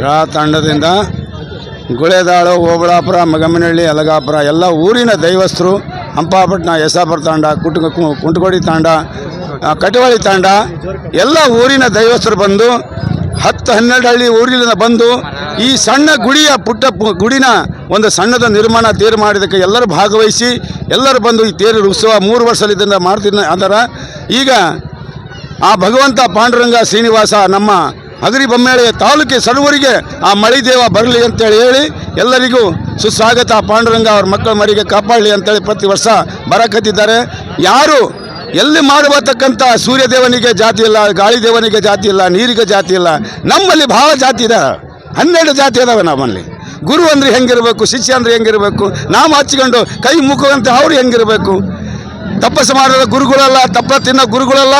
ರಾ ತಂಡದಿಂದ ಗುಳೆದಾಳು, ಓಬಳಾಪುರ ಮಗಮನಹಳ್ಳಿ ಅಲಗಾಪುರ ಎಲ್ಲ ಊರಿನ ದೈವಸ್ಥರು, ಹಂಪಾಪಟ್ಟಣ, ಯಸಾಪುರ ತಾಂಡ ಕುಟ್ ಕುಂಟಗೋಡಿ ತಾಂಡ ಕಟವಾಳಿ ತಾಂಡ ಎಲ್ಲ ಊರಿನ ದೈವಸ್ಥರು ಬಂದು ಹತ್ತು ಹನ್ನೆರಡು ಹಳ್ಳಿ ಊರಿನಿಂದ ಬಂದು ಈ ಸಣ್ಣ ಗುಡಿಯ ಪುಟ್ಟ ಗುಡಿನ ಒಂದು ಸಣ್ಣದ ನಿರ್ಮಾಣ ತೇರು ಮಾಡಿದಕ್ಕೆ ಎಲ್ಲರೂ ಭಾಗವಹಿಸಿ ಎಲ್ಲರೂ ಬಂದು ಈ ತೇರು ಉತ್ಸವ ಮೂರು ವರ್ಷದಿಂದ ಮಾಡ್ತಿದ್ದ ಅದರ ಈಗ ಆ ಭಗವಂತ ಪಾಂಡುರಂಗ ಶ್ರೀನಿವಾಸ ನಮ್ಮ ಹಗರಿ ಬೊಮ್ಮೇಳೆ ತಾಲೂಕಿನ ಸರ್ವರಿಗೆ ಆ ಮಳಿದೇವ ಬರಲಿ ಅಂತೇಳಿ ಹೇಳಿ ಎಲ್ಲರಿಗೂ ಸುಸ್ವಾಗತ. ಪಾಂಡುರಂಗ ಅವ್ರ ಮಕ್ಕಳ ಮರಿಗೆ ಕಾಪಾಡಲಿ ಅಂತೇಳಿ ಪ್ರತಿ ವರ್ಷ ಬರಕತ್ತಿದ್ದಾರೆ ಯಾರು ಎಲ್ಲಿ ಮಾಡಬರ್ತಕ್ಕಂಥ ಸೂರ್ಯದೇವನಿಗೆ ಜಾತಿ ಇಲ್ಲ, ಗಾಳಿ ದೇವನಿಗೆ ಜಾತಿ ಇಲ್ಲ, ನೀರಿಗೆ ಜಾತಿ ಇಲ್ಲ, ನಮ್ಮಲ್ಲಿ ಭಾಳ ಜಾತಿ ಇದೆ. ಹನ್ನೆರಡು ಜಾತಿ ಇದಾವೆ ನಮ್ಮಲ್ಲಿ. ಗುರು ಅಂದರೆ ಹೆಂಗಿರಬೇಕು, ಶಿಷ್ಯ ಅಂದರೆ ಹೆಂಗಿರಬೇಕು ನಾವು ಹಚ್ಕೊಂಡು ಕೈ ಮುಖವಂತೆ ಅವ್ರು ಹೆಂಗಿರಬೇಕು. ತಪಸ್ಸು ಮಾಡೋದ ಗುರುಗಳಲ್ಲ ತಪ್ಪ ತಿನ್ನೋ ಗುರುಗಳಲ್ಲ.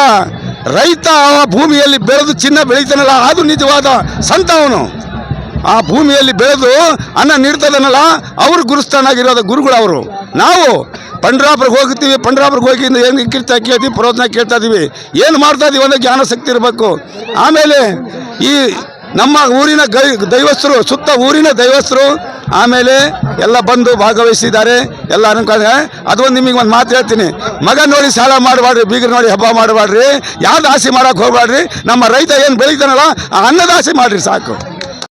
ರೈತ ಆ ಭೂಮಿಯಲ್ಲಿ ಬೆಳೆದು ಚಿನ್ನ ಬೆಳೀತಾನಲ್ಲ, ಅದು ನಿಜವಾದ ಸಂತ ಅವನು. ಆ ಭೂಮಿಯಲ್ಲಿ ಬೆಳೆದು ಅನ್ನ ನೀಡ್ತದನಲ್ಲ ಅವರು ಗುರುಸ್ಥಾನಾಗಿರೋದು ಗುರುಗಳು ಅವರು. ನಾವು ಪಂಡ್ರಾಪುರಕ್ಕೆ ಹೋಗ್ತೀವಿ, ಪಂಡ್ರಾಪುರಕ್ಕೆ ಹೋಗಿ ಏನು ಕೀರ್ತ ಕೇಳ್ತೀವಿ ಪ್ರವಚನ ಕೇಳ್ತಾ ಇದೀವಿ. ಏನು ಮಾಡ್ತಾ ಇದೀವಿ ಜ್ಞಾನ ಶಕ್ತಿ ಇರಬೇಕು. ಆಮೇಲೆ ಈ ನಮ್ಮ ಊರಿನ ಗೈ, ದೈವಸ್ಥರು, ಸುತ್ತ ಊರಿನ ದೈವಸ್ಥರು ಆಮೇಲೆ ಎಲ್ಲ ಬಂದು ಭಾಗವಹಿಸಿದ್ದಾರೆ. ಎಲ್ಲ ಅದು ಅದೊಂದು ನಿಮಗೆ ಒಂದು ಮಾತು ಹೇಳ್ತೀನಿ. ಮಗ ನೋಡಿ ಸಾಲ ಮಾಡಬೇಡ್ರಿ ಬೀಗರು ನೋಡಿ ಹಬ್ಬ ಮಾಡಬಾಡ್ರಿ ಯಾವ್ದು ಆಸೆ ಮಾಡೋಕ್ಕೆ ಹೋಗಬಾಡ್ರಿ ನಮ್ಮ ರೈತ ಏನು ಬೆಳೀತಾನಲ್ಲ, ಆ ಅನ್ನದಾಸೆ ಮಾಡಿರಿ ಸಾಕು.